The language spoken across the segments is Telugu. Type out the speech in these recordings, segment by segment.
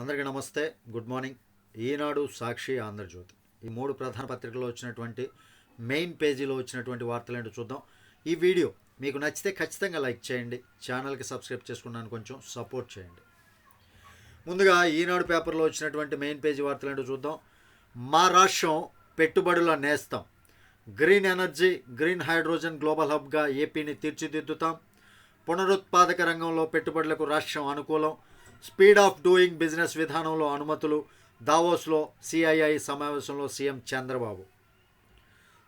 అందరికీ నమస్తే. Good morning Eenadu Sakshi Andhrajyothy. ఈ మూడు ప్రధాన పత్రికల్లో వచ్చినటువంటి మెయిన్ పేజీలో వచ్చినటువంటి వార్తలు ఏంటో చూద్దాం. ఈ వీడియో మీకు నచ్చితే ఖచ్చితంగా లైక్ చేయండి. ఛానల్కి సబ్స్క్రైబ్ చేసుకున్నాను కొంచెం సపోర్ట్ చేయండి. ముందుగా ఈనాడు పేపర్లో వచ్చినటువంటి మెయిన్ పేజీ వార్తలు ఏంటో చూద్దాం. మా రాష్ట్రం పెట్టుబడుల నేస్తాం. Green energy green hydrogen global హబ్గా ఏపీని తీర్చిదిద్దుతాం. పునరుత్పాదక రంగంలో పెట్టుబడులకు రాష్ట్రం అనుకూలం. స్పీడ్ ఆఫ్ డూయింగ్ బిజినెస్ విధానంలో అనుమతులు దావోస్లో సిఐఐ సమావేశంలో సీఎం చంద్రబాబు.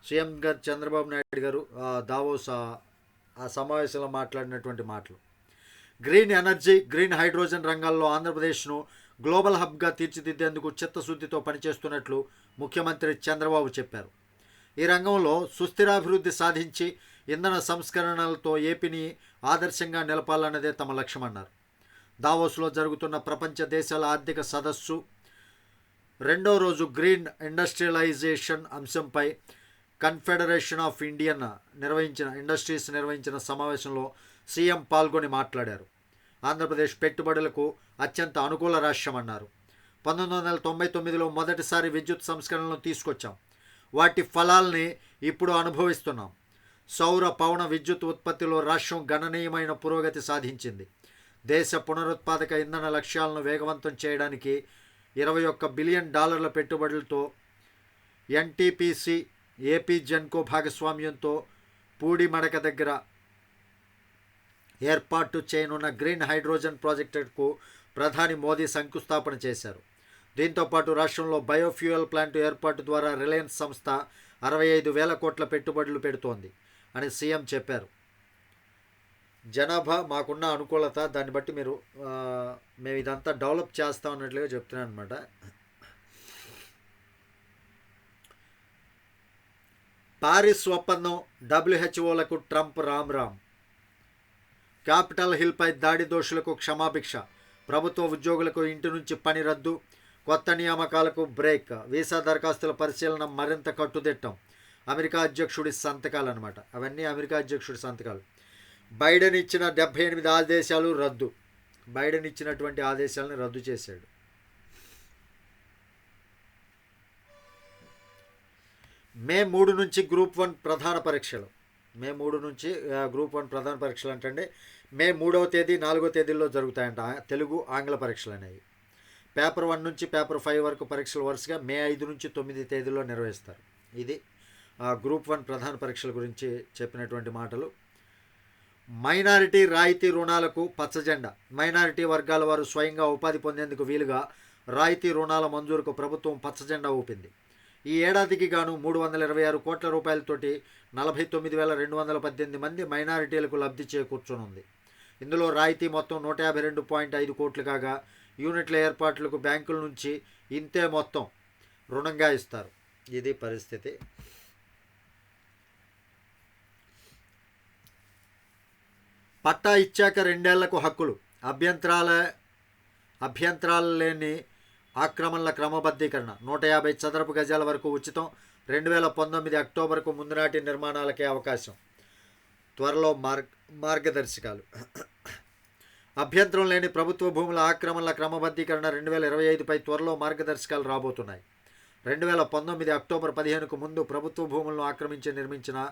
సీఎం గారు చంద్రబాబు నాయుడు గారు దావోస్ ఆ సమావేశంలో మాట్లాడినటువంటి మాటలు. గ్రీన్ ఎనర్జీ గ్రీన్ హైడ్రోజన్ రంగాల్లో ఆంధ్రప్రదేశ్ను గ్లోబల్ హబ్గా తీర్చిదిద్దేందుకు చిత్తశుద్ధితో పనిచేస్తున్నట్లు ముఖ్యమంత్రి చంద్రబాబు చెప్పారు. ఈ రంగంలో సుస్థిరాభివృద్ధి సాధించి ఇంధన సంస్కరణలతో ఏపీని ఆదర్శంగా నిలపాలన్నదే తమ లక్ష్యమన్నారు. దావోస్లో జరుగుతున్న ప్రపంచ దేశాల ఆర్థిక సదస్సు. రెండో రోజు గ్రీన్ ఇండస్ట్రియలైజేషన్ అంశంపై కన్ఫెడరేషన్ ఆఫ్ ఇండియన్ నిర్వహించిన ఇండస్ట్రీస్ నిర్వహించిన సమావేశంలో సీఎం పాల్గొని మాట్లాడారు. ఆంధ్రప్రదేశ్ పెట్టుబడులకు అత్యంత అనుకూల రాష్ట్రం అన్నారు. పంతొమ్మిది వందల తొంభై తొమ్మిదిలో మొదటిసారి విద్యుత్ సంస్కరణలను తీసుకొచ్చాం. వాటి ఫలాల్ని ఇప్పుడు అనుభవిస్తున్నాం. సౌర పవన విద్యుత్ ఉత్పత్తిలో రాష్ట్రం గణనీయమైన పురోగతి సాధించింది. దేశ పునరుత్పాదక ఇంధన లక్ష్యాలను వేగవంతం చేయడానికి ఇరవై ఒక్క బిలియన్ డాలర్ల పెట్టుబడులతో ఎన్టీపీసీ ఏపీ జెన్కో భాగస్వామ్యంతో పూడిమడక దగ్గర ఏర్పాటు చేయనున్న గ్రీన్ హైడ్రోజన్ ప్రాజెక్టుకు ప్రధాని మోదీ శంకుస్థాపన చేశారు. దీంతో పాటు రాష్ట్రంలో బయోఫ్యూయల్ ప్లాంట్ ఏర్పాటు ద్వారా రిలయన్స్ సంస్థ అరవై ఐదు వేల కోట్ల పెట్టుబడులు పెడుతోంది అని సీఎం చెప్పారు. జనాభా మాకున్న అనుకూలత దాన్ని బట్టి మీరు మేము ఇదంతా డెవలప్ చేస్తాం అన్నట్లుగా చెప్తున్నాను అనమాట పారిస్ ఒప్పందం డబ్ల్యూహెచ్ఓలకు ట్రంప్ రామ్ రామ్. క్యాపిటల్ హిల్పై దాడి దోషులకు క్షమాభిక్ష. ప్రభుత్వ ఉద్యోగులకు ఇంటి నుంచి పని రద్దు. కొత్త నియామకాలకు బ్రేక్. వీసా దరఖాస్తుల పరిశీలన మరింత కట్టుదిట్టం. అమెరికా అధ్యక్షుడి సంతకాలు అనమాట అవన్నీ అమెరికా అధ్యక్షుడి సంతకాలు. బైడెన్ ఇచ్చిన డెబ్బై ఎనిమిది ఆదేశాలు రద్దు. బైడెన్ ఇచ్చినటువంటి ఆదేశాలను రద్దు చేశాడు. మే మూడు నుంచి గ్రూప్ వన్ ప్రధాన పరీక్షలు. మే మూడు నుంచి గ్రూప్ వన్ ప్రధాన పరీక్షలు అంటే మే మూడవ తేదీ నాలుగో తేదీల్లో జరుగుతాయంట. తెలుగు ఆంగ్ల పరీక్షలు అనేవి. పేపర్ వన్ నుంచి పేపర్ ఫైవ్ వరకు పరీక్షలు వరుసగా మే ఐదు నుంచి తొమ్మిది తేదీలో నిర్వహిస్తారు. ఇది గ్రూప్ వన్ ప్రధాన పరీక్షల గురించి చెప్పినటువంటి మాటలు. మైనారిటీ రాయితీ రుణాలకు పచ్చజెండా. మైనారిటీ వర్గాల వారు స్వయంగా ఉపాధి పొందేందుకు వీలుగా రాయితీ రుణాల మంజూరుకు ప్రభుత్వం పచ్చజెండా ఊపింది. ఈ ఏడాదికి గాను మూడు వందల ఇరవై ఆరు కోట్ల రూపాయలతోటి నలభై తొమ్మిది వేల రెండు వందల పద్దెనిమిది మంది మైనారిటీలకు లబ్ధి చేకూర్చనుంది. ఇందులో రాయితీ మొత్తం నూట యాభై రెండు పాయింట్ ఐదు కోట్లు కాగా యూనిట్ల ఏర్పాట్లకు బ్యాంకుల నుంచి ఇంతే మొత్తం రుణంగా ఇస్తారు. ఇది పరిస్థితి. పట్టా ఇచ్చాక రెండేళ్ళకు హక్కులు. అభ్యంతరాల అభ్యంతరాలు లేని ఆక్రమణల క్రమబద్ధీకరణ. నూట యాభై చదరపు గజాల వరకు ఉచితం. రెండు వేల పంతొమ్మిది అక్టోబర్కు ముందునాటి నిర్మాణాలకే అవకాశం. త్వరలో మార్గ మార్గదర్శకాలు. అభ్యంతరం లేని ప్రభుత్వ భూముల ఆక్రమణల క్రమబద్ధీకరణ రెండు వేల ఇరవై ఐదుపై త్వరలో మార్గదర్శకాలు రాబోతున్నాయి. రెండు వేల పంతొమ్మిది అక్టోబర్ పదిహేనుకు ముందు ప్రభుత్వ భూములను ఆక్రమించి నిర్మించిన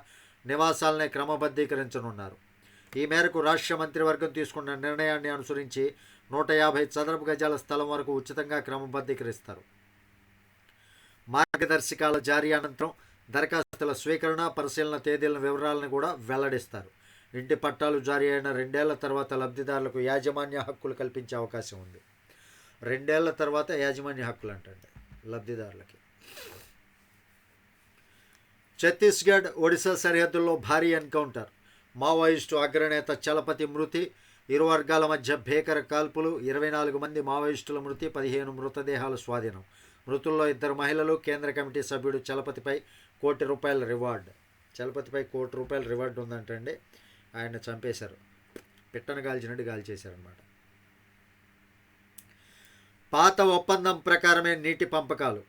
నివాసాలనే క్రమబద్ధీకరించనున్నారు. ఈ మేరకు రాష్ట్ర మంత్రివర్గం తీసుకున్న నిర్ణయాన్ని అనుసరించి నూట యాభై చదరపు గజాల స్థలం వరకు ఉచితంగా క్రమబద్ధీకరిస్తారు మార్గదర్శకాల జారీ అనంతరం దరఖాస్తుల స్వీకరణ పరిశీలన తేదీల వివరాలను కూడా వెల్లడిస్తారు. ఇంటి పట్టాలు జారీ అయిన రెండేళ్ళ తర్వాత లబ్ధిదారులకు యాజమాన్య హక్కులు కల్పించే అవకాశం ఉంది. రెండేళ్ళ తర్వాత యాజమాన్య హక్కులు అంటే లబ్ధిదారులకి. ఛత్తీస్గఢ్ ఒడిశా సరిహద్దుల్లో భారీ ఎన్కౌంటర్. మావోయిస్టు అగ్రనేత చలపతి మృతి ఇరు వర్గాల మధ్య భీకర కాల్పులు ఇరవై నాలుగు మంది మావోయిస్టుల మృతి పదిహేను మృతదేహాల స్వాధీనం. మృతుల్లో ఇద్దరు మహిళలు కేంద్ర కమిటీ సభ్యుడు చలపతిపై కోటి రూపాయల రివార్డ్. చలపతిపై కోటి రూపాయల రివార్డు ఉందంటండి. ఆయన చంపేశారు. పిట్టను గాల్చినట్టు గాల్చేశారనమాట పాత ఒప్పందం ప్రకారమే నీటి పంపకాలు.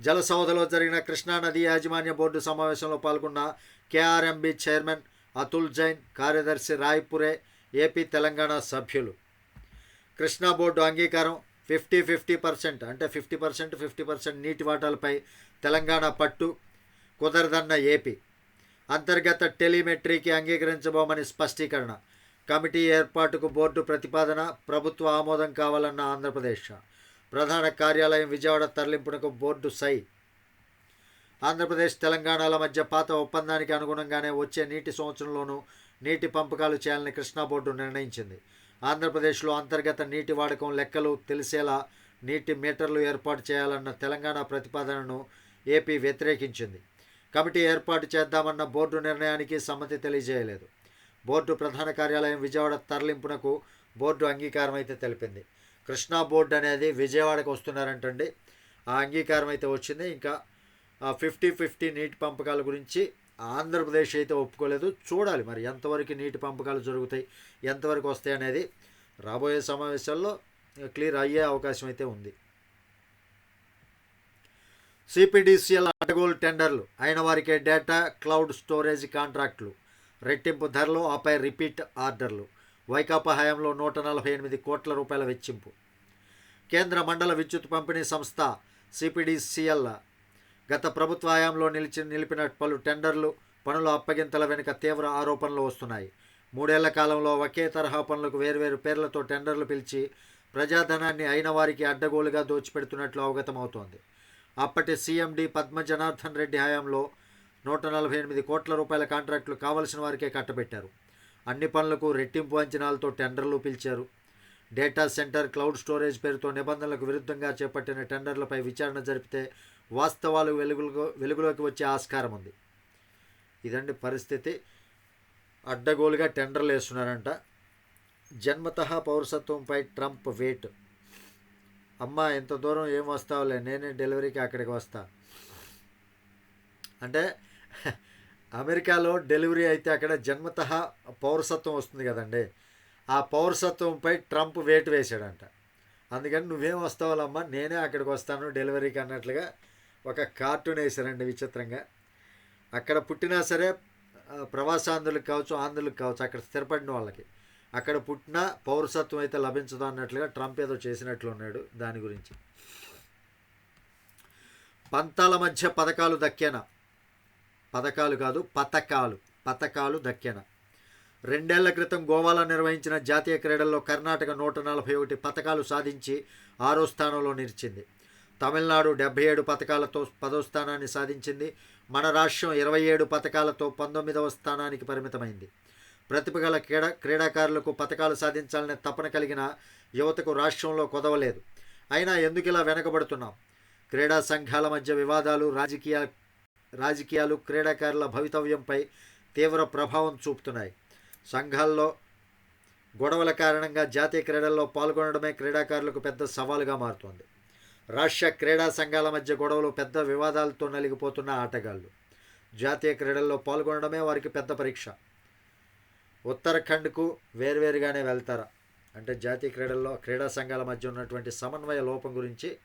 జలసౌధలో జరిగిన కృష్ణానది యాజమాన్య బోర్డు సమావేశంలో పాల్గొన్న కేఆర్ఎంబి చైర్మన్ అతుల్ జైన్ కార్యదర్శి రాయ్పురే ఏపీ తెలంగాణ సభ్యులు. కృష్ణా బోర్డు అంగీకారం ఫిఫ్టీ ఫిఫ్టీ పర్సెంట్ అంటే ఫిఫ్టీ పర్సెంట్ ఫిఫ్టీ పర్సెంట్ నీటి వాటాలపై తెలంగాణ పట్టు కుదరదన్న ఏపీ. అంతర్గత టెలిమెట్రీకి అంగీకరించబోమని స్పష్టీకరణ. కమిటీ ఏర్పాటుకు బోర్డు ప్రతిపాదన ప్రభుత్వ ఆమోదం కావాలన్న ఆంధ్రప్రదేశ్. ప్రధాన కార్యాలయం విజయవాడ తరలింపునకు బోర్డు సై. ఆంధ్రప్రదేశ్ తెలంగాణల మధ్య పాత ఒప్పందానికి అనుగుణంగానే వచ్చే నీటి సంవత్సరంలోనూ నీటి పంపకాలు చేయాలని కృష్ణా బోర్డు నిర్ణయించింది. ఆంధ్రప్రదేశ్లో అంతర్గత నీటి వాడకం లెక్కలు తెలిసేలా నీటి మీటర్లు ఏర్పాటు చేయాలన్న తెలంగాణ ప్రతిపాదనను ఏపీ వ్యతిరేకించింది. కమిటీ ఏర్పాటు చేద్దామన్న బోర్డు నిర్ణయానికి సమ్మతి తెలియజేయలేదు. బోర్డు ప్రధాన కార్యాలయం విజయవాడ తరలింపునకు బోర్డు అంగీకారం అయితే తెలిపింది. కృష్ణా బోర్డు అనేది విజయవాడకు వస్తున్నారంటండి. ఆ అంగీకారం అయితే వచ్చింది. ఇంకా ఫిఫ్టీ ఫిఫ్టీ నీటి పంపకాల గురించి ఆంధ్రప్రదేశ్ అయితే ఒప్పుకోలేదు. చూడాలి మరి ఎంతవరకు నీటి పంపకాలు జరుగుతాయి ఎంతవరకు వస్తాయి అనేది రాబోయే సమావేశాల్లో క్లియర్ అయ్యే అవకాశం అయితే ఉంది. సిపిడిసిఎల్ అడగోలు టెండర్లు అయిన వారికే డేటా క్లౌడ్ స్టోరేజ్ కాంట్రాక్టులు రెట్టింపు ధరలు ఆపై రిపీట్ ఆర్డర్లు వైకాపా హయాంలో నూట నలభై ఎనిమిది కోట్ల రూపాయల వెచ్చింపు. కేంద్ర మండల విద్యుత్ పంపిణీ సంస్థ సిపిడిసిఎల్ గత ప్రభుత్వ హయాంలో నిలిచి నిలిపిన పలు టెండర్లు పనుల అప్పగింతల వెనుక తీవ్ర ఆరోపణలు వస్తున్నాయి. మూడేళ్ళ కాలంలో ఒకే తరహా పనులకు వేర్వేరు పేర్లతో టెండర్లు పిలిచి ప్రజాధనాన్ని అయిన వారికి అడ్డగోలుగా దోచిపెడుతున్నట్లు అవగతమవుతోంది. అప్పటి సీఎండి పద్మ జనార్దన్ రెడ్డి హయాంలో నూట నలభై ఎనిమిది కోట్ల రూపాయల కాంట్రాక్టులు కావలసిన వారికే కట్టబెట్టారు. అన్ని పనులకు రెట్టింపు అంచనాలతో టెండర్లు పిలిచారు. డేటా సెంటర్ క్లౌడ్ స్టోరేజ్ పేరుతో నిబంధనలకు విరుద్ధంగా చేపట్టిన టెండర్లపై విచారణ జరిపితే వాస్తవాలు వెలుగులో వెలుగులోకి వచ్చే ఆస్కారం ఉంది. ఇదండి పరిస్థితి. అడ్డగోలుగా టెండర్లు వేస్తున్నారంట. జన్మత పౌరసత్వంపై ట్రంప్ వెయిట్ అమ్మ ఇంత దూరం ఏం వస్తావులే? నేనే డెలివరీకి అక్కడికి వస్తా. అంటే అమెరికాలో డెలివరీ అయితే అక్కడ జన్మత పౌరసత్వం వస్తుంది కదండి. ఆ పౌరసత్వంపై ట్రంప్ వేటు వేశాడంట. అందుకని నువ్వేం వస్తావాలమ్మా నేనే అక్కడికి వస్తాను డెలివరీకి అన్నట్లుగా ఒక కార్టూన్ వేశారండి విచిత్రంగా. అక్కడ పుట్టినా సరే ప్రవాసాంధ్రులకు కావచ్చు ఆంధ్రులకు కావచ్చు అక్కడ స్థిరపడిన వాళ్ళకి. అక్కడ పుట్టిన పౌరసత్వం అయితే లభించదు అన్నట్లుగా ట్రంప్ ఏదో చేసినట్లు ఉన్నాడు దాని గురించి. పంతాల మధ్య పథకాలు దక్కేనా? పథకాలు కాదు పథకాలు పథకాలు దక్కేన? రెండేళ్ళ క్రితం గోవాలో నిర్వహించిన జాతీయ క్రీడల్లో కర్ణాటక నూట నలభై ఒకటి పథకాలు సాధించి ఆరో స్థానంలో నిలిచింది. తమిళనాడు డెబ్బై ఏడు పథకాలతో పదో స్థానాన్ని సాధించింది. మన రాష్ట్రం ఇరవై ఏడు పథకాలతో పంతొమ్మిదవ స్థానానికి పరిమితమైంది. ప్రతిభ గల క్రీడా క్రీడాకారులకు పథకాలు సాధించాలనే తపన కలిగిన యువతకు రాష్ట్రంలో కొదవలేదు. అయినా ఎందుకు ఇలా వెనకబడుతున్నాం? క్రీడా సంఘాల మధ్య వివాదాలు రాజకీయ రాజకీయాలు క్రీడాకారుల భవితవ్యంపై తీవ్ర ప్రభావం చూపుతున్నాయి. సంఘాల్లో గొడవల కారణంగా జాతీయ క్రీడల్లో పాల్గొనడమే క్రీడాకారులకు పెద్ద సవాలుగా మారుతోంది. రాష్ట్ర క్రీడా సంఘాల మధ్య గొడవలు పెద్ద వివాదాలతో నలిగిపోతున్న ఆటగాళ్ళు జాతీయ క్రీడల్లో పాల్గొనడమే వారికి పెద్ద పరీక్ష. ఉత్తరాఖండ్కు వేరువేరుగానే వెళ్తారా? అంటే జాతీయ క్రీడల్లో క్రీడా సంఘాల మధ్య ఉన్నటువంటి సమన్వయ లోపం గురించి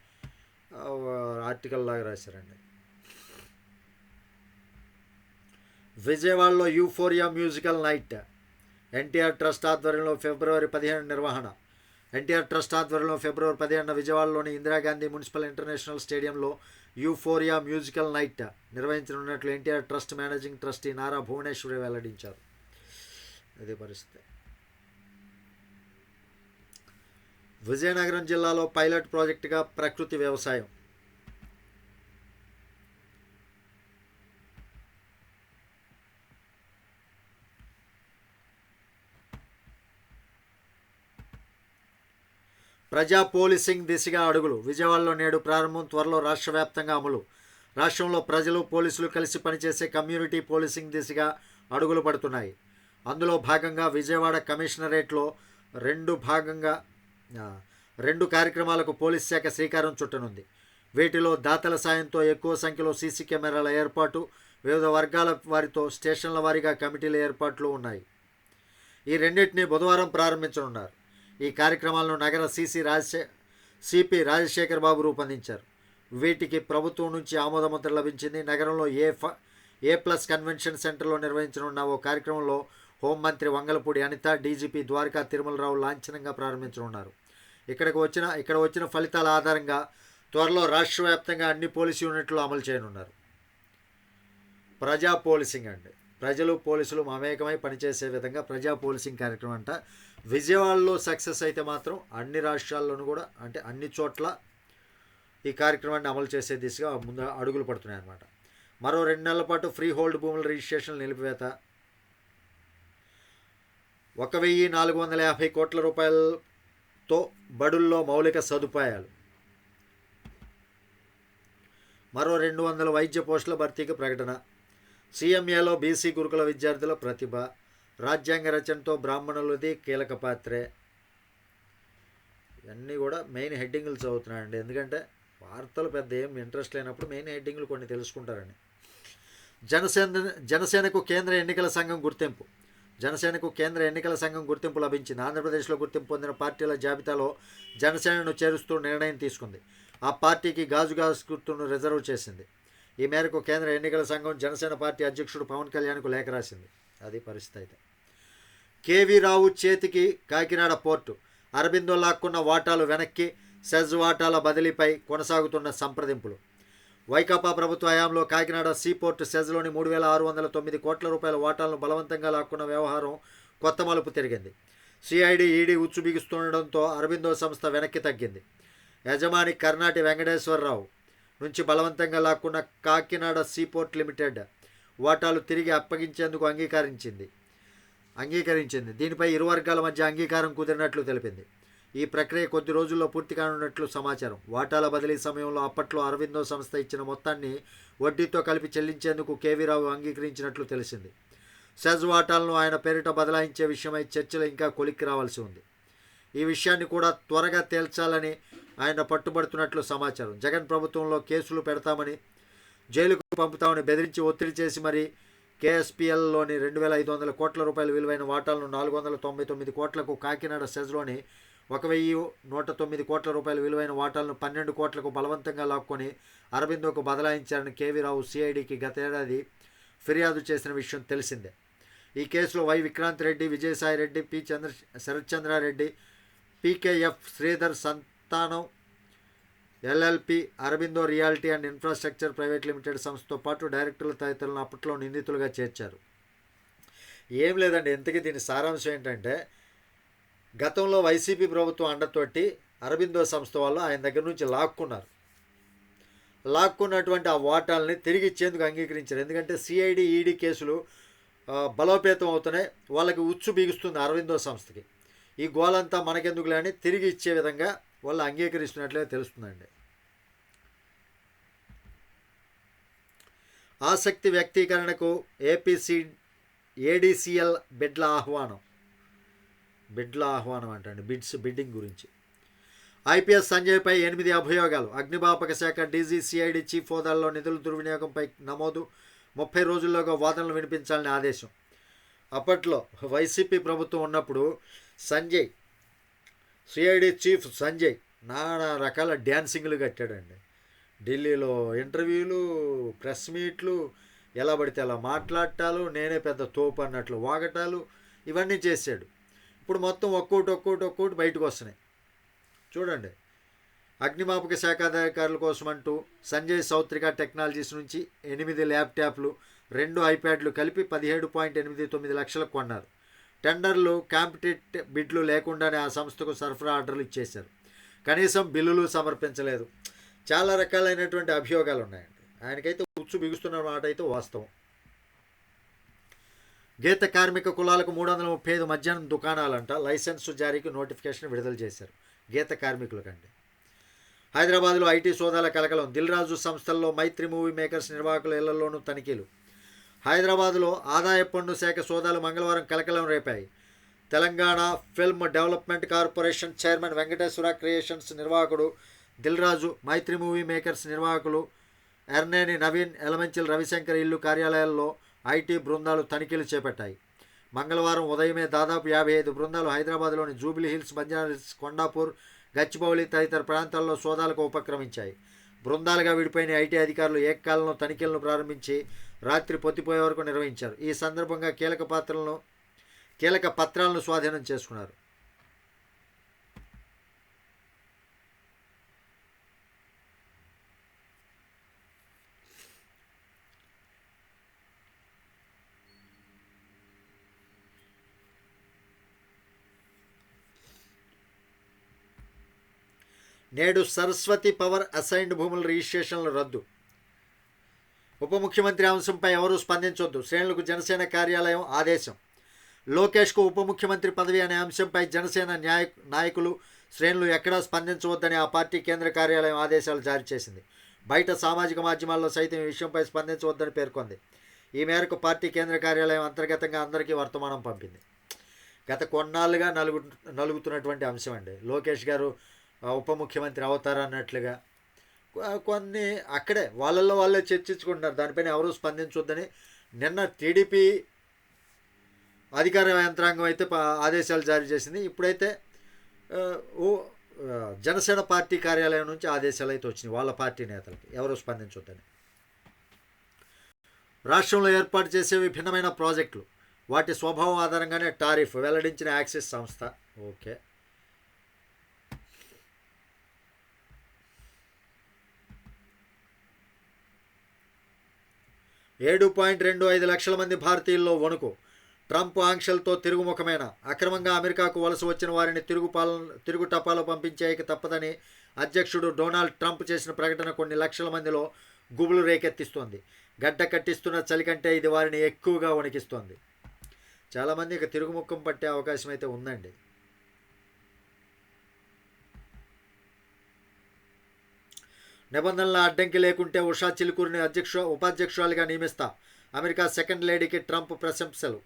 ఆర్టికల్లాగా ఆర్టికల్ లాగా రాశారండి. విజయవాడలో euphoria musical night. NTR trust ఆధ్వర్యంలో ఫిబ్రవరి పదిహేను నిర్వహణ. ఎన్టీఆర్ ట్రస్ట్ ఆధ్వర్యంలో ఫిబ్రవరి పదిహేనున విజయవాడలోని ఇందిరాగాంధీ మున్సిపల్ ఇంటర్నేషనల్ స్టేడియంలో యూఫోరియా మ్యూజికల్ నైట్ నిర్వహించనున్నట్లు NTR trust managing trustee Nara Bhuvaneswari వెల్లడించారు. అదే పరిస్థితి. విజయనగరం జిల్లాలో పైలట్ ప్రాజెక్టుగా ప్రకృతి వ్యవసాయం ప్రజా పోలీసింగ్ దిశగా అడుగులు. విజయవాడలో నేడు ప్రారంభం త్వరలో రాష్ట్ర వ్యాప్తంగా అమలు. రాష్ట్రంలో ప్రజలు పోలీసులు కలిసి పనిచేసే కమ్యూనిటీ పోలీసింగ్ దిశగా అడుగులు పడుతున్నాయి. అందులో భాగంగా విజయవాడ కమిషనరేట్లో రెండు భాగంగా రెండు కార్యక్రమాలకు పోలీస్ శాఖ శ్రీకారం చుట్టనుంది. వీటిలో దాతల సాయంతో ఎక్కువ సంఖ్యలో సీసీ కెమెరాల ఏర్పాటు వివిధ వర్గాల వారితో స్టేషన్ల వారీగా కమిటీల ఏర్పాట్లు ఉన్నాయి. ఈ రెండింటిని బుధవారం ప్రారంభించనున్నారు. ఈ కార్యక్రమాలను నగర సీసీ రాజశే సిపి రాజశేఖర్ బాబు రూపొందించారు. వీటికి ప్రభుత్వం నుంచి ఆమోదముద్ర లభించింది. నగరంలో ఏ ఫ ఏ ప్లస్ కన్వెన్షన్ సెంటర్లో నిర్వహించనున్న ఓ కార్యక్రమంలో హోంమంత్రి వంగలపూడి అనిత డీజీపీ ద్వారకా తిరుమలరావు లాంఛనంగా ప్రారంభించనున్నారు. ఇక్కడికి వచ్చిన ఇక్కడ వచ్చిన ఫలితాల ఆధారంగా త్వరలో రాష్ట్ర వ్యాప్తంగా అన్ని పోలీస్ యూనిట్లు అమలు చేయనున్నారు. ప్రజా పోలీసింగ్ అండి. ప్రజలు పోలీసులు మమేకమై పనిచేసే విధంగా ప్రజా పోలీసింగ్ కార్యక్రమం అంట విజయవాడలో సక్సెస్ అయితే మాత్రం అన్ని రాష్ట్రాల్లోనూ కూడా అంటే అన్ని చోట్ల ఈ కార్యక్రమాన్ని అమలు చేసే దిశగా ముందు అడుగులు పడుతున్నాయి అన్నమాట మరో రెండు నెలల పాటు ఫ్రీ హోల్డ్ భూముల రిజిస్ట్రేషన్ నిలిపివేత. ఒక వెయ్యి నాలుగు వందల యాభై కోట్ల రూపాయలతో బడుల్లో మౌలిక సదుపాయాలు. మరో రెండు వందల వైద్య పోస్టుల భర్తీకి ప్రకటన. సీఎంఏలో బీసీ గురుకుల విద్యార్థుల ప్రతిభ. రాజ్యాంగ రచనతో బ్రాహ్మణులది కీలక పాత్రే. ఇవన్నీ కూడా మెయిన్ హెడ్డింగ్లు చదువుతున్నాయండి ఎందుకంటే వార్తలు పెద్ద ఏం ఇంట్రెస్ట్ లేనప్పుడు మెయిన్ హెడ్డింగ్లు కొన్ని తెలుసుకుంటారని జనసేన జనసేనకు కేంద్ర ఎన్నికల సంఘం గుర్తింపు. జనసేనకు కేంద్ర ఎన్నికల సంఘం గుర్తింపు లభించింది. ఆంధ్రప్రదేశ్లో గుర్తింపు పొందిన పార్టీల జాబితాలో జనసేనను చేరుస్తూ నిర్ణయం తీసుకుంది. ఆ పార్టీకి గాజు గాజు గుర్తును రిజర్వ్ చేసింది. ఈ మేరకు కేంద్ర ఎన్నికల సంఘం జనసేన పార్టీ అధ్యక్షుడు పవన్ కళ్యాణ్కు లేఖ రాసింది. అది పరిస్థితి అయితే. కేవీ రావు చేతికి కాకినాడ పోర్టు. అరబిందో లాక్కున్న వాటాలు వెనక్కి సెజ్ వాటాల బదిలీపై కొనసాగుతున్న సంప్రదింపులు. వైకాపా ప్రభుత్వ హయాంలో కాకినాడ సీపోర్ట్ సెజ్లోని మూడు వేల ఆరు వందల తొమ్మిది కోట్ల రూపాయల వాటాలను బలవంతంగా లాక్కున్న వ్యవహారం కొత్త మలుపు తిరిగింది. సిఐడి ఈడీ ఉచ్చు బిగుస్తుండడంతో అరబిందో సంస్థ వెనక్కి తగ్గింది. యజమాని కర్ణాటి వెంకటేశ్వరరావు నుంచి బలవంతంగా లాక్కున్న కాకినాడ సీపోర్ట్ లిమిటెడ్ వాటాలు తిరిగి అప్పగించేందుకు అంగీకరించింది. అంగీకరించింది. దీనిపై ఇరు వర్గాల మధ్య అంగీకారం కుదిరినట్లు తెలిపింది. ఈ ప్రక్రియ కొద్ది రోజుల్లో పూర్తి కానున్నట్లు సమాచారం. వాటాల బదిలీ సమయంలో అప్పట్లో అరవిందో సంస్థ ఇచ్చిన మొత్తాన్ని వడ్డీతో కలిపి చెల్లించేందుకు కేవీరావు అంగీకరించినట్లు తెలిసింది. సెజ్ వాటాలను ఆయన పేరిట బదలాయించే విషయమై చర్చలు ఇంకా కొలిక్కి రావాల్సి ఉంది. ఈ విషయాన్ని కూడా త్వరగా తేల్చాలని ఆయన పట్టుబడుతున్నట్లు సమాచారం. జగన్ ప్రభుత్వంలో కేసులు పెడతామని జైలుకు పంపుతామని బెదిరించి ఒత్తిడి చేసి మరి కేఎస్పిఎల్లోని రెండు వేల ఐదు వందల కోట్ల రూపాయల విలువైన వాటాలను నాలుగు వందల తొంభై తొమ్మిది కోట్లకు కాకినాడ సెజ్లోని ఒక వెయ్యి నూట తొమ్మిది కోట్ల రూపాయల విలువైన వాటాలను పన్నెండు కోట్లకు బలవంతంగా లాక్కొని అరబిందోకు బదలాయించారని కేవీ రావు సిఐడికి గతేడాది ఫిర్యాదు చేసిన విషయం తెలిసిందే. ఈ కేసులో Y Vikrant Reddy Vijayasai Reddy P Chandra Sarathchandrareddy PKF Sridhar Santhanam LLP Aurobindo reality and infrastructure private limited సంస్థతో పాటు డైరెక్టర్ల తదితరులను అప్పట్లో నిందితులుగా చేర్చారు. ఏం లేదండి ఎంతకీ దీని సారాంశం ఏంటంటే గతంలో వైసీపీ ప్రభుత్వం అండతోటి అరబిందో సంస్థ వాళ్ళు ఆయన దగ్గర నుంచి లాక్కున్నారు. లాక్కున్నటువంటి ఆ వాటాలని తిరిగి ఇచ్చేందుకు అంగీకరించారు. ఎందుకంటే సిఐడి ఈడీ కేసులు బలోపేతం అవుతున్నాయి. వాళ్ళకి ఉచ్చు బిగుస్తుంది అరవిందో సంస్థకి. ఈ గోలంతా మనకెందుకు లేని తిరిగి ఇచ్చే విధంగా వాళ్ళు అంగీకరిస్తున్నట్లే తెలుస్తుందండి. ఆసక్తి వ్యక్తీకరణకు ఏపీసీ ఏడీసీఎల్ బిడ్ల ఆహ్వానం. బిడ్ల ఆహ్వానం అంటండి. బిడ్స్ బిడ్డింగ్ గురించి. ఐపీఎస్ సంజయ్పై ఎనిమిది అభియోగాలు. అగ్నిమాపక శాఖ డీజీసీఐడి చీఫ్ హోదాల్లో నిధుల దుర్వినియోగంపై నమోదు. ముప్పై రోజుల్లోగా వాదనలు వినిపించాలని ఆదేశం. అప్పట్లో వైసీపీ ప్రభుత్వం ఉన్నప్పుడు సంజయ్ సిఐడి చీఫ్ సంజయ్ నానా రకాల డ్యాన్సింగ్లు కట్టాడండి. ఢిల్లీలో ఇంటర్వ్యూలు ప్రెస్ మీట్లు ఎలా పడితే అలా మాట్లాడటాలు నేనే పెద్ద తోపు అన్నట్లు వాగటాలు ఇవన్నీ చేశాడు. ఇప్పుడు మొత్తం ఒక్కోటి ఒక్కోటి ఒక్కోటి బయటకు వస్తున్నాయి. చూడండి. అగ్నిమాపక శాఖ అధికారుల కోసం అంటూ సంజయ్ సౌత్రిక టెక్నాలజీస్ నుంచి ఎనిమిది ల్యాప్టాప్లు రెండు ఐప్యాడ్లు కలిపి పదిహేడు పాయింట్ ఎనిమిది తొమ్మిది లక్షలకు కొన్నారు. టెండర్లు కాంపిటేట్ బిడ్లు లేకుండానే ఆ సంస్థకు సరఫరా ఆర్డర్లు ఇచ్చేశారు. కనీసం బిల్లులు సమర్పించలేదు. చాలా రకాలైనటువంటి అభియోగాలు ఉన్నాయండి ఆయనకైతే ఉచ్చు బిగుస్తున్న మాట అయితే వాస్తవం. గీత కార్మిక కులాలకు మూడు వందల ముప్పై ఐదు మధ్యాహ్నం దుకాణాలంట. లైసెన్సు జారీకి నోటిఫికేషన్ విడుదల చేశారు. గీత కార్మికులకండి. హైదరాబాద్లో ఐటీ సోదాల కలకలం. దిల్ రాజు సంస్థల్లో మైత్రి మూవీ మేకర్స్ నిర్వాహకుల ఇళ్ళలోనూ తనిఖీలు. హైదరాబాద్లో ఆదాయ పన్ను శాఖ సోదాలు మంగళవారం కలకలం రేపాయి. Telangana film development corporation chairman Venkateswara creations నిర్వాహకుడు దిల్ రాజు మైత్రి మూవీ మేకర్స్ నిర్వాహకులు ఎర్నేని నవీన్ ఎలమంచిల్ రవిశంకర్ ఇల్లు కార్యాలయాల్లో ఐటీ బృందాలు తనిఖీలు చేపట్టాయి. మంగళవారం ఉదయమే దాదాపు యాభై ఐదు బృందాలు హైదరాబాద్లోని జూబ్లీ హిల్స్ బంజారాహిల్స్ కొండాపూర్ గచ్చిబౌలి తదితర ప్రాంతాల్లో సోదాలకు ఉపక్రమించాయి. బృందాలుగా విడిపోయిన ఐటీ అధికారులు ఏకకాలంలో తనిఖీలను ప్రారంభించి రాత్రి పొత్తిపోయే వరకు నిర్వహించారు. ఈ సందర్భంగా కీలక పాత్రలను కీలక పత్రాలను స్వాధీనం చేసుకున్నారు. నేడు సరస్వతి పవర్ అసైన్డ్ భూముల రిజిస్ట్రేషన్లు రద్దు. ఉప ముఖ్యమంత్రి అంశంపై ఎవరూ స్పందించొద్దు. శ్రేణులకు జనసేన కార్యాలయం ఆదేశం. లోకేష్కు ఉప ముఖ్యమంత్రి పదవి అనే అంశంపై జనసేన న్యాయ నాయకులు శ్రేణులు ఎక్కడా స్పందించవద్దని ఆ పార్టీ కేంద్ర కార్యాలయం ఆదేశాలు జారీ చేసింది. బయట సామాజిక మాధ్యమాల్లో సైతం ఈ విషయంపై స్పందించవద్దని పేర్కొంది. ఈ మేరకు పార్టీ కేంద్ర కార్యాలయం అంతర్గతంగా అందరికీ వర్తమానం పంపింది. గత కొన్నాళ్ళుగా నలుగు నలుగుతున్నటువంటి అంశం అండి. లోకేష్ గారు ఉప ముఖ్యమంత్రి అవుతారన్నట్లుగా. కొన్ని అక్కడే వాళ్ళల్లో వాళ్ళే చర్చించుకుంటున్నారు. దానిపైన ఎవరూ స్పందించొద్దని. నిన్న టీడీపీ అధికార యంత్రాంగం అయితే ఆదేశాలు జారీ చేసింది. ఇప్పుడైతే ఓ జనసేన పార్టీ కార్యాలయం నుంచి ఆదేశాలు అయితే వచ్చినాయి. వాళ్ళ పార్టీ నేతలకి. ఎవరు స్పందించొద్దని. రాష్ట్రంలో ఏర్పాటు చేసే విభిన్నమైన ప్రాజెక్టులు. వాటి స్వభావం ఆధారంగానే టారిఫ్ వెల్లడించిన యాక్సిస్ సంస్థ. ఓకే. ఏడు పాయింట్ రెండు ఐదు లక్షల మంది భారతీయుల్లో వణుకు. ట్రంప్ ఆంక్షలతో తిరుగుముఖమైన? అక్రమంగా అమెరికాకు వలస వచ్చిన వారిని తిరుగు పాలన తిరుగు టపాలో పంపించేయక తప్పదని అధ్యక్షుడు డొనాల్డ్ ట్రంప్ చేసిన ప్రకటన కొన్ని లక్షల మందిలో గుబులు రేకెత్తిస్తోంది. గడ్డ కట్టిస్తున్న చలి కంటే ఇది వారిని ఎక్కువగా వణికిస్తోంది. చాలామంది ఇక తిరుగుముఖం పట్టే అవకాశం అయితే ఉందండి. నిబంధనల అడ్డంకి లేకుంటే ఉషా చిలుకూరిని అధ్యక్ష ఉపాధ్యక్షురాలిగా నియమిస్తా. అమెరికా సెకండ్ లేడీకి ట్రంప్ ప్రశంసలు.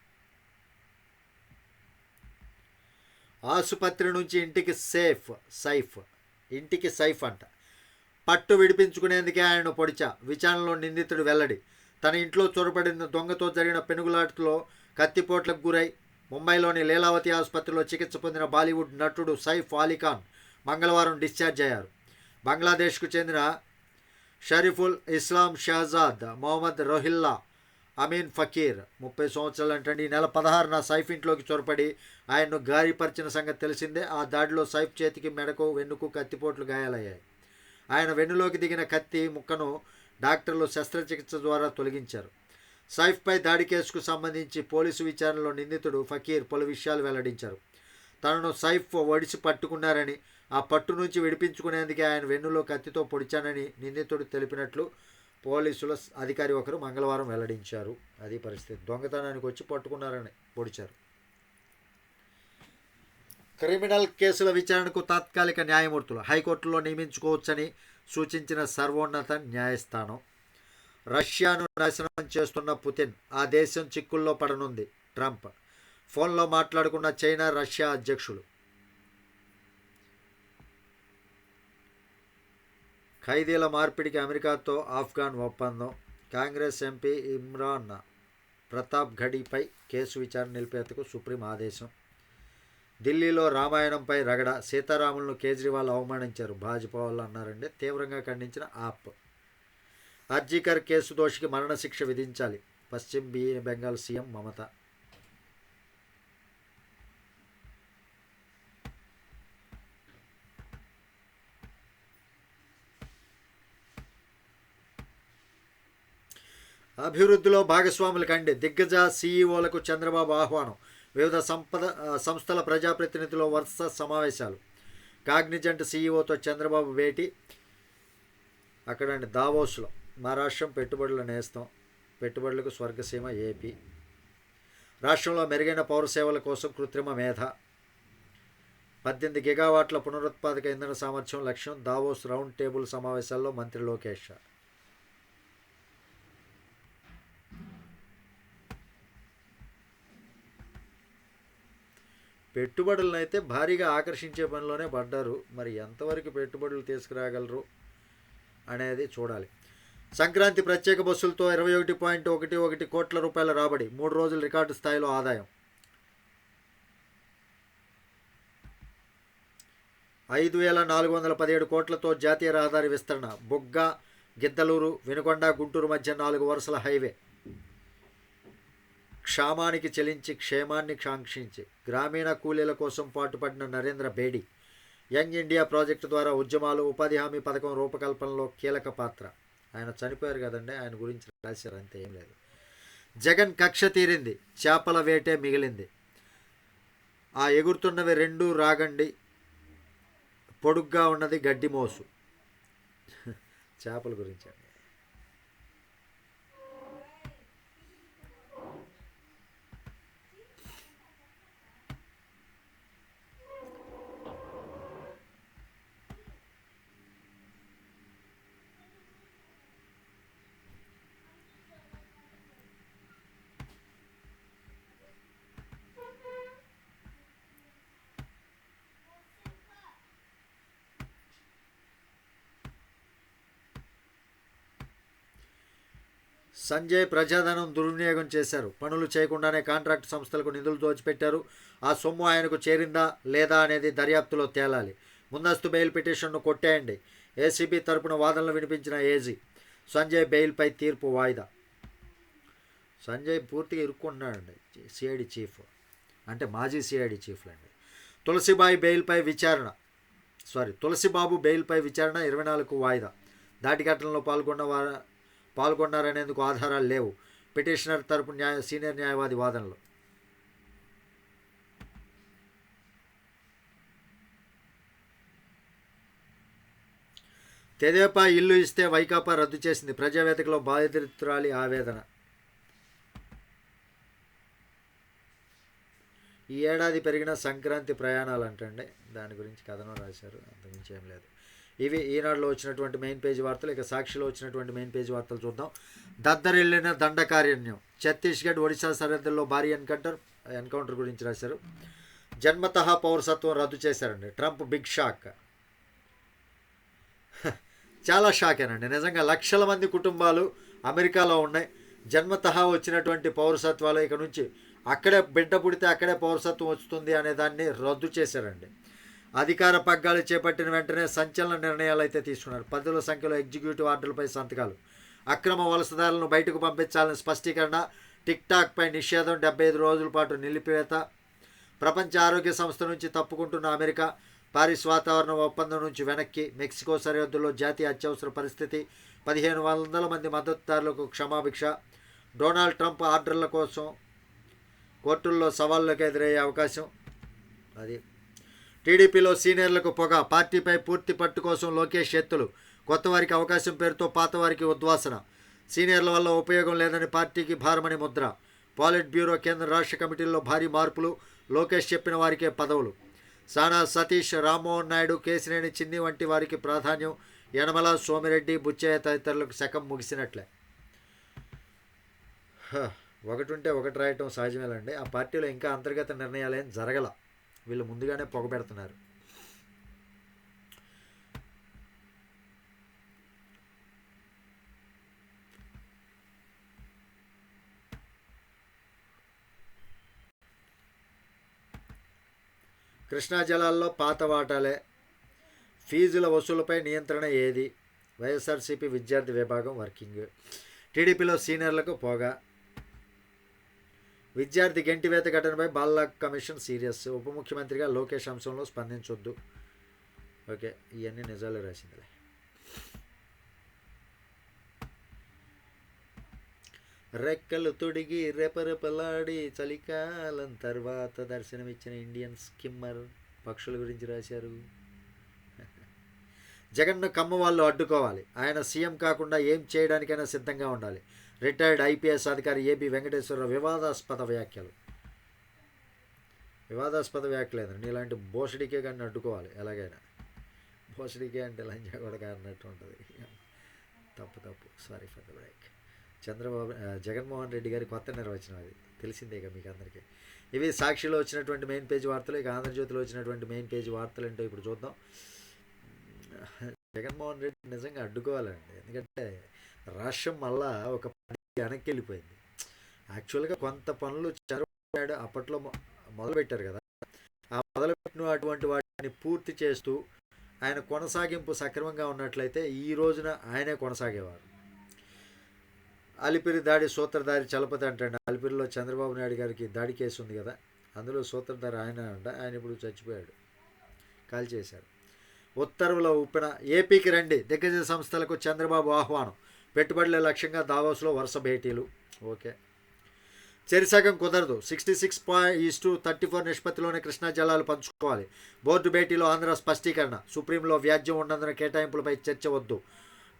ఆసుపత్రి నుంచి ఇంటికి సేఫ్ సైఫ్. ఇంటికి సైఫ్ అంట. పట్టు విడిపించుకునేందుకే ఆయన పొడిచా. విచారణలో నిందితుడు వెల్లడి. తన ఇంట్లో చొరబడిన దొంగతో జరిగిన పెనుగులాటలో కత్తిపోట్లకు గురై ముంబైలోని లీలావతి ఆసుపత్రిలో చికిత్స పొందిన బాలీవుడ్ నటుడు సైఫ్ అలీఖాన్ మంగళవారం డిశ్చార్జ్ అయ్యారు. బంగ్లాదేశ్కు చెందిన షరీఫుల్ ఇస్లాం షహజాద్ మొహమ్మద్ రోహిల్లా అమీన్ ఫకీర్ ముప్పై సంవత్సరాలు అంటే ఈ నెల పదహారున సైఫ్ ఇంట్లోకి చొరపడి ఆయన్ను గాయపరిచిన సంగతి తెలిసిందే. ఆ దాడిలో సైఫ్ చేతికి మెడకు వెన్నుకు కత్తిపోట్లు గాయాలయ్యాయి. ఆయన వెన్నులోకి దిగిన కత్తి ముక్కను డాక్టర్లు శస్త్రచికిత్స ద్వారా తొలగించారు. సైఫ్పై దాడి కేసుకు సంబంధించి పోలీసు విచారణలో నిందితుడు ఫకీర్ పలు విషయాలు వెల్లడించారు. తనను సైఫ్ ఒడిసి పట్టుకున్నారని ఆ పట్టు నుంచి విడిపించుకునేందుకే ఆయన వెన్నులో కత్తితో పొడిచానని నిందితుడు తెలిపినట్లు పోలీసుల అధికారి ఒకరు మంగళవారం వెల్లడించారు. అది పరిస్థితి. దొంగతనానికి వచ్చి పట్టుకున్నారని పొడిచారు. క్రిమినల్ కేసుల విచారణకు తాత్కాలిక న్యాయమూర్తులు హైకోర్టులో నియమించుకోవచ్చని సూచించిన సర్వోన్నత న్యాయస్థానం రష్యాను నాశనం చేస్తున్న పుతిన్ ఆ దేశం చిక్కుల్లో పడనుంది. ట్రంప్ ఫోన్లో మాట్లాడుకున్న చైనా రష్యా అధ్యక్షులు ఖైదీల మార్పిడికి అమెరికాతో ఆఫ్ఘాన్ ఒప్పందం. కాంగ్రెస్ ఎంపీ ఇమ్రాన్ ప్రతాప్ ఘడిపై కేసు విచారణ నిలిపేందుకు సుప్రీం ఆదేశం. ఢిల్లీలో రామాయణంపై రగడ సీతారాములను కేజ్రీవాల్ అవమానించారు. భాజపా వాళ్ళు అన్నారండి తీవ్రంగా ఖండించిన ఆప్. అర్జీకర్ కేసు దోషికి మరణశిక్ష విధించాలి. పశ్చిమ బెంగాల్ సీఎం మమత అభివృద్ధిలో భాగస్వాముల కండి. దిగ్గజ సీఈఓలకు చంద్రబాబు ఆహ్వానం. వివిధ సంపద సంస్థల ప్రజాప్రతినిధుల వరుస సమావేశాలు. కాగ్నిజెంట్ సీఈఓతో చంద్రబాబు భేటీ. అక్కడండి దావోస్లో. మా రాష్ట్రం పెట్టుబడుల నేస్తం. పెట్టుబడులకు స్వర్గసీమ ఏపీ. రాష్ట్రంలో మెరుగైన పౌర సేవల కోసం కృత్రిమ మేధ. పద్దెనిమిది గిగావాట్ల పునరుత్పాదక ఇంధన సామర్థ్యం లక్ష్యం. దావోస్ రౌండ్ టేబుల్ సమావేశాల్లో మంత్రి లోకేష్. పెట్టుబడులను అయితే భారీగా ఆకర్షించే పనిలోనే పడ్డారు. మరి ఎంతవరకు పెట్టుబడులు తీసుకురాగలరు అనేది చూడాలి. సంక్రాంతి ప్రత్యేక బస్సులతో ఇరవై ఒకటి పాయింట్ ఒకటి ఒకటి కోట్ల రూపాయల రాబడి మూడు రోజులు రికార్డు స్థాయిలో ఆదాయం. ఐదు వేల నాలుగు వందల పదిహేడు కోట్లతో జాతీయ రహదారి విస్తరణ బొగ్గ గిద్దలూరు వినుకొండ గుంటూరు మధ్య నాలుగు వరుసల హైవే. క్షామానికి చెలించి క్షేమాన్ని కాంక్షించి. గ్రామీణ కూలీల కోసం పాటుపడిన Narendra Bedi young India project ద్వారా ఉద్యమాలు ఉపాధి హామీ పథకం రూపకల్పనలో కీలక పాత్ర. ఆయన చనిపోయారు కదండి ఆయన గురించి రాశారు అంతే ఏం లేదు. జగన్ కక్ష తీరింది చేపల వేటే మిగిలింది. ఆ ఎగురుతున్నవి రెండు రాగండి పొడుగ్గా ఉన్నది గడ్డి మోసు. చేపల గురించి అండి సంజయ్ ప్రజాధనం దుర్వినియోగం చేశారు. పనులు చేయకుండానే కాంట్రాక్ట్ సంస్థలకు నిధులు దోచిపెట్టారు. ఆ సొమ్ము ఆయనకు చేరిందా లేదా అనేది దర్యాప్తులో తేలాలి. ముందస్తు బెయిల్ పిటిషన్ను కొట్టేయండి. ఏసీబీ తరపున వాదనలు వినిపించిన ఏజీ సంజయ్ బెయిల్పై తీర్పు వాయిదా? సంజయ్ పూర్తిగా ఇరుక్కున్నాడండి. CID chief. అంటే మాజీ సిఐడి చీఫ్లు అండి తులసిబాయి బెయిల్పై విచారణ. సారీ తులసిబాబు బెయిల్పై విచారణ ఇరవై నాలుగు వాయిదా. దాటి ఘటనలో పాల్గొన్న వారు పాల్గొన్నారనేందుకు ఆధారాలు లేవు. పిటిషనర్ తరపు న్యాయ సీనియర్ న్యాయవాది వాదనలు. తెదేపా ఇల్లు ఇస్తే వైకాపా రద్దు చేసింది. ప్రజావేదికలో బాధితురాలి ఆవేదన. ఈ ఏడాది పెరిగిన సంక్రాంతి ప్రయాణాలు అంటండి దాని గురించి కథనం రాశారు. అంతకుమించి ఏం లేదు. ఇవి ఈనాడులో వచ్చినటువంటి మెయిన్ పేజీ వార్తలు ఇక సాక్షిలో వచ్చినటువంటి మెయిన్ పేజీ వార్తలు చూద్దాం. దద్దరిల్లిన దండకారణ్యం. ఛత్తీస్గఢ్ ఒడిశా సరిహద్దుల్లో భారీ ఎన్కౌంటర్ ఎన్కౌంటర్ గురించి రాశారు. జన్మతః పౌరసత్వం రద్దు చేశారండి. Trump big shock. చాలా షాకేనండి నిజంగా లక్షల మంది కుటుంబాలు అమెరికాలో ఉన్నాయి. జన్మత వచ్చినటువంటి పౌరసత్వాలు ఇక నుంచి అక్కడే బిడ్డ పుడితే అక్కడే పౌరసత్వం వస్తుంది అనే దాన్ని రద్దు చేశారండి. అధికార పగ్గాలు చేపట్టిన వెంటనే సంచలన నిర్ణయాలు అయితే తీసుకున్నారు. పదుల సంఖ్యలో ఎగ్జిక్యూటివ్ ఆర్డర్లపై సంతకాలు. అక్రమ వలసదారులను బయటకు పంపించాలని స్పష్టీకరణ టిక్ టాక్పై నిషేధం డెబ్బై ఐదు రోజుల పాటు నిలిపివేత ప్రపంచ ఆరోగ్య సంస్థ నుంచి తప్పుకుంటున్న అమెరికా పారిస్ వాతావరణ ఒప్పందం నుంచి వెనక్కి మెక్సికో సరిహద్దుల్లో జాతీయ అత్యవసర పరిస్థితి పదిహేను వందల మంది మద్దతుదారులకు క్షమాభిక్ష డొనాల్డ్ ట్రంప్ ఆర్డర్ల కోసం కోర్టుల్లో సవాళ్ళకు ఎదురయ్యే అవకాశం. అది టీడీపీలో సీనియర్లకు పొగ పార్టీపై పూర్తి పట్టు కోసం లోకేష్ ఎత్తులు. కొత్త వారికి అవకాశం పేరుతో పాత వారికి ఉద్వాసన. సీనియర్ల వల్ల ఉపయోగం లేదని పార్టీకి భారమని ముద్ర. పాలిట్ బ్యూరో కేంద్ర రాష్ట్ర కమిటీల్లో భారీ మార్పులు లోకేష్ చెప్పిన వారికే పదవులు. సానా సతీష్ రామ్మోహన్ నాయుడు కేసినేని చిన్ని వంటి వారికి ప్రాధాన్యం. యనమల సోమిరెడ్డి బుచ్చయ్య తదితరులకు శకం ముగిసినట్లే. హ, ఒకటి ఉంటే ఒకటి రాయటం సహజమేలండి. ఆ పార్టీలో ఇంకా అంతర్గత నిర్ణయాలు ఏం జరగల. వీళ్ళు ముందుగానే పొగ పెడుతున్నారు. కృష్ణా జలాల్లో పాత వాటాలే. ఫీజుల వసూలుపై నియంత్రణ ఏది? వైఎస్ఆర్సీపీ విద్యార్థి విభాగం వర్కింగ్. టీడీపీలో సీనియర్లకు పోగా. విద్యార్థి గెంటివేత ఘటనపై బాల కమిషన్ సీరియస్. ఉప ముఖ్యమంత్రిగా లోకేష్ అంశంలో స్పందించొద్దు. ఓకే ఇవన్నీ నిజాలు రాసిందిలే. రెక్కలు తొడిగి రెపరెపలాడి చలికాలం తర్వాత దర్శనమిచ్చిన ఇండియన్ స్కిమ్మర్ పక్షుల గురించి రాశారు. జగన్ను కమ్మ వాళ్ళు అడ్డుకోవాలి. ఆయన సీఎం కాకుండా ఏం చేయడానికైనా సిద్ధంగా ఉండాలి. రిటైర్డ్ ఐపీఎస్ అధికారి ఏబి వెంకటేశ్వరరావు వివాదాస్పద వ్యాఖ్యలు. వివాదాస్పద వ్యాఖ్యలేదండి ఇలాంటి బోసడికే కానీ అడ్డుకోవాలి ఎలాగైనా. బోసడికే అంటే లంజా కూడా అన్నట్టు ఉంటుంది. తప్పు తప్పు. Sorry for the break Chandrababu Jaganmohan Reddy గారి కొత్త నిర్వచనం అది. తెలిసిందే ఇక మీకు అందరికీ. ఇవి సాక్షిలో వచ్చినటువంటి మెయిన్ పేజ్ వార్తలు ఇక ఆంధ్రజ్యోతిలో వచ్చినటువంటి మెయిన్ పేజ్ వార్తలు ఏంటో ఇప్పుడు చూద్దాం. జగన్మోహన్ రెడ్డి నిజంగా అడ్డుకోవాలండి. ఎందుకంటే రాష్ట్రం మళ్ళా ఒక పని వెనక్కి వెళ్ళిపోయింది. యాక్చువల్గా కొంత పనులు చంద్రబాబు నాయుడు అప్పట్లో మొదలుపెట్టారు కదా. ఆ మొదలుపెట్టిన అటువంటి వాటిని పూర్తి చేస్తూ ఆయన కొనసాగింపు సక్రమంగా ఉన్నట్లయితే ఈ రోజున ఆయనే కొనసాగేవారు. అలిపిరి దాడి సూత్రధారి చలపతి అంటండి. అలిపిరిలో చంద్రబాబు నాయుడు గారికి దాడి కేసు ఉంది కదా. అందులో సూత్రధారి ఆయన అంట. ఆయన ఇప్పుడు చచ్చిపోయాడు. కాల్ చేశారు ఉత్తర్వుల ఉప్పెన ఏపీకి రండి. దిగ్గజ సంస్థలకు చంద్రబాబు ఆహ్వానం. పెట్టుబడుల లక్ష్యంగా దావోస్లో వరుస భేటీలు. ఓకే. చెరిసగం కుదరదు. Sixty six point is to thirty four నిష్పత్తిలోనే Krishna జలాలు పంచుకోవాలి. బోర్డు భేటీలో ఆంధ్ర స్పష్టీకరణ. సుప్రీంలో వ్యాజ్యం ఉన్నందున కేటాయింపులపై చర్చ వద్దు.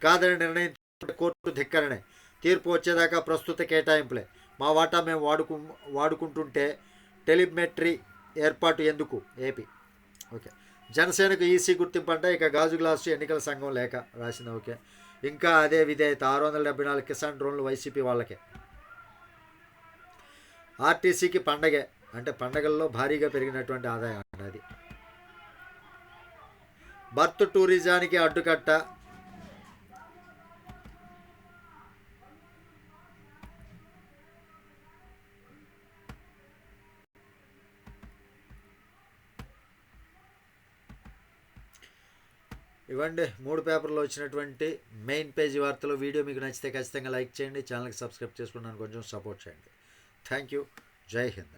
కాదని నిర్ణయం కోర్టు ధిక్కరణే. తీర్పు వచ్చేదాకా ప్రస్తుత కేటాయింపులే. మా వాటా మేము వాడుకు వాడుకుంటుంటే టెలిమెట్రీ ఏర్పాటు ఎందుకు? ఏపీ. ఓకే. జనసేనకు ఈసీ గుర్తింపు అంటే ఇక గాజు గ్లాసు ఎన్నికల సంఘం లేక రాసింది. ఓకే. ఇంకా అదే విధేయత ఆరు వందల డెబ్బై నాలుగు కిసాన్ డ్రోన్లు వైసీపీ వాళ్ళకే. ఆర్టీసీకి పండగే అంటే పండగల్లో భారీగా పెరిగినటువంటి ఆదాయం అది. బర్త్ టూరిజానికి అడ్డుకట్ట ఇవ్వండి. మూడు పేపర్లో వచ్చినటువంటి మెయిన్ పేజీ వార్తలు వీడియో మీకు నచ్చితే ఖచ్చితంగా లైక్ చేయండి. ఛానల్కి సబ్స్క్రైబ్ చేసుకున్నాను కొంచెం సపోర్ట్ చేయండి. Thank you. జై హింద్.